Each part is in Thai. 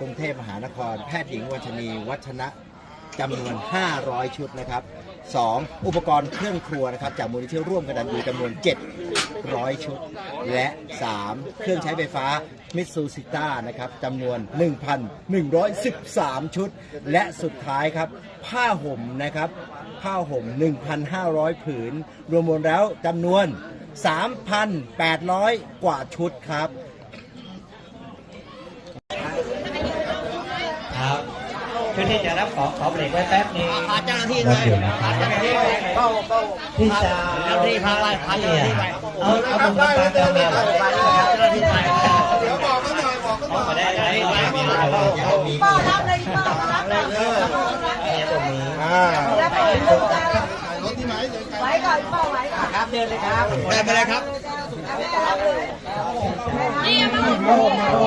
กรุงเทพมหานคร แพทย์หญิงวัชนีวัฒนะจำนวน 500 ชุดนะครับ 2. อุปกรณ์เครื่องครัวนะครับ จากมูลนิธิร่วมกันดันดูจำนวน 700 ชุด และ 3. เครื่องใช้ไฟฟ้ามิตซูซิต้านะครับจำนวน 1,113 ชุด และสุดท้ายครับ ผ้าห่มนะครับ ผ้าห่ม 1,500 ผืน รวมๆแล้วจำนวน 3,800 กว่าชุดครับ ช่วงที่จะรับของขอเบรกไว้แป๊บนึงพาเจ้าหน้าที่รัด้วยอยู่นะคพาเจ้าหน้าที่ไปเป้าเป้าที่จะเจ้าหน้าที่พาไปพาเจ้าหน้าที่ไปเอาเอาตรงกลางกลางเอาเนี่ไปเจ้าหน้าที่ไปเดี๋ยวบอกเขาหน่อยบอกเขาหน่อยมาได้ไหมมีอะไรบ้างมีป้ารับเลยป้ารับเลยตรงนี้อ่ารับเลยลูกจ้าถ่ายรถที่ไหนเดินไกลไว้ก่อนป้าไว้ก่อนครับเดินเลยครับไปไปเลยครับนี่มาโอ้โห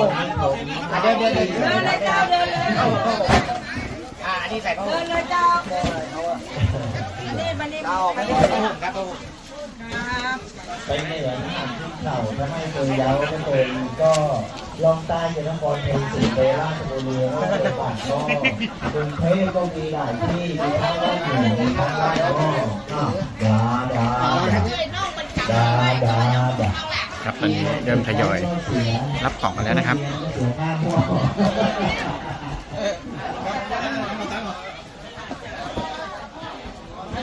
เดินเดินเดินเดิน เลยเจ้าเดินเลยอ่าอันนี้ใส่ผ้าเดินเลยเจ้าอันนี้มันนี่เอาไปนี่ครับผมครับไปเหนือที่เข่าถ้าไม่เคยยาวก็เคยก็ลองใต้จะนครเทพสิไปราชบุรีก็ปปั่นก็กรุงเทพก็มีหลายที่มีทั้งภาคเหนือมีทั้งภาคก็ดาดาดาดาดาครับตอนนี้เริ่มทยอยรับของกันแล้วนะครับ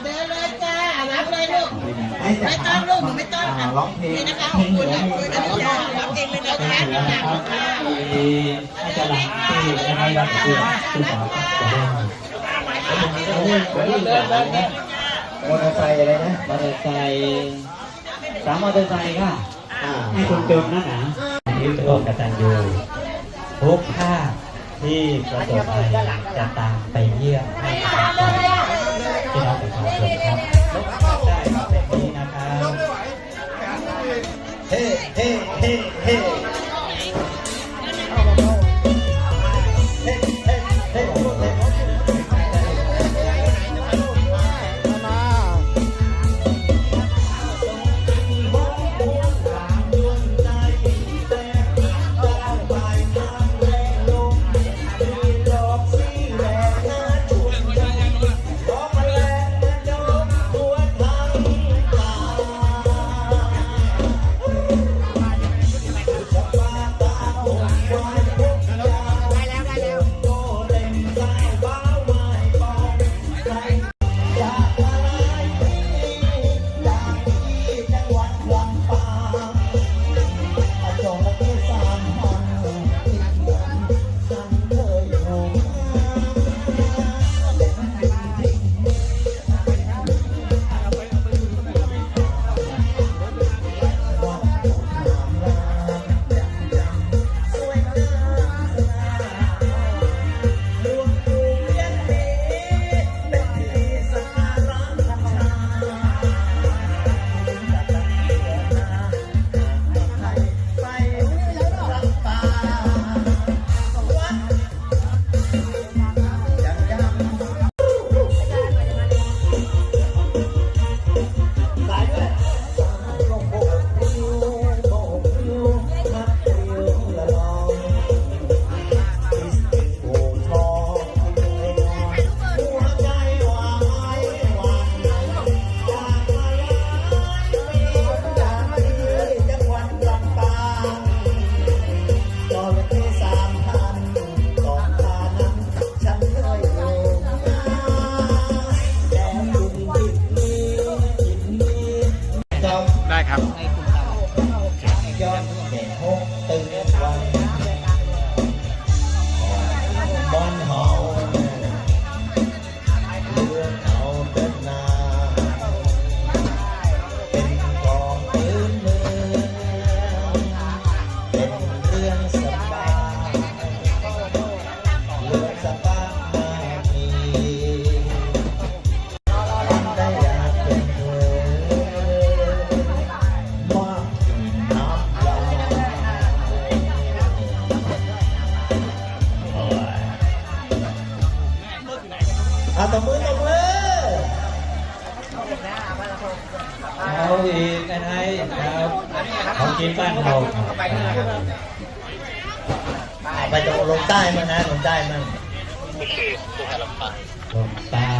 เดินเลยจ้ารับเลยลูก ไม่ต้องลูกหนูไม่ต้องร้องเพลงนี่นะคะขอบคุณนะคุณอนุญาตรับเองเลยนะจ๊ะมีอาจารย์ที่ให้รับเสื้อที่สาวจะได้มอเตอร์ไซค์อะไรนะมอเตอร์ไซค์สามมอเตอร์ไซค์ค่ะให้คุณจมนั่นนะที่ร่วมกตันยูทุกภาคที่ประสบภัยจะตามไปเยี่ยมให้ จอมได้ครับย เอาตบมือตบมือเอาอีกอันไหนครับของกินบ้านเราไปจะลงใต้มานะลงใต้มันลงใต้